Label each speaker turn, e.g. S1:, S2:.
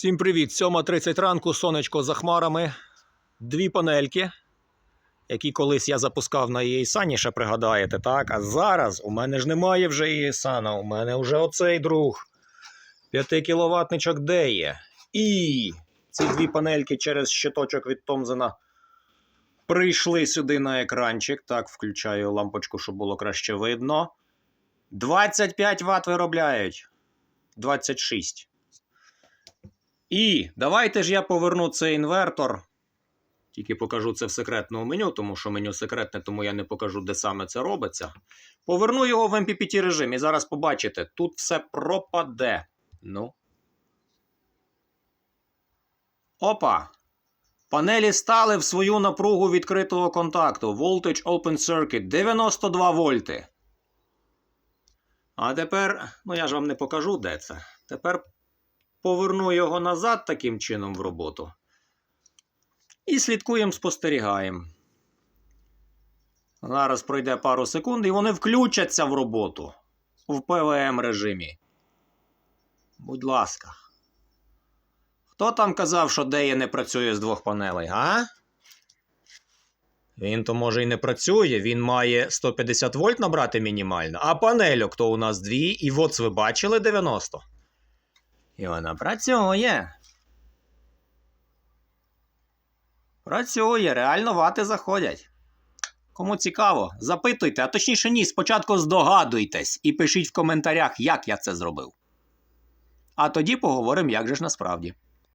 S1: Всім привіт! 7.30 ранку, сонечко за хмарами. Дві панельки, які колись я запускав на ESAN, ще пригадаєте, так? А зараз у мене ж немає вже ESAN, у мене вже оцей друг. 5 кіловатничок де є. І ці дві панельки через щиточок від Томзена прийшли сюди на екранчик. Так, включаю лампочку, щоб було краще видно. 25 Вт виробляють. 26. І давайте ж я поверну цей інвертор. Тільки покажу це в секретному меню, тому що меню секретне, тому я не покажу, де саме це робиться. Поверну його в MPPT режим і зараз побачите, тут все пропаде. Ну. Опа. Панелі стали в свою напругу відкритого контакту. Voltage Open Circuit 92 вольти. А тепер, ну я ж вам не покажу, де це. Тепер поверну його назад таким чином в роботу. І слідкуємо, спостерігаємо. Зараз пройде пару секунд, і вони включаться в роботу в ПВМ режимі. Будь ласка. Хто там казав, що Дея не працює з двох панелей, а? Він то може і не працює, він має 150 вольт набрати мінімально, а панельок то у нас дві, і от ви бачили 90. І вона працює. Працює, реально вати заходять. Кому цікаво, запитуйте, а точніше ні, спочатку здогадуйтесь і пишіть в коментарях, як я це зробив. А тоді поговоримо, як же ж насправді.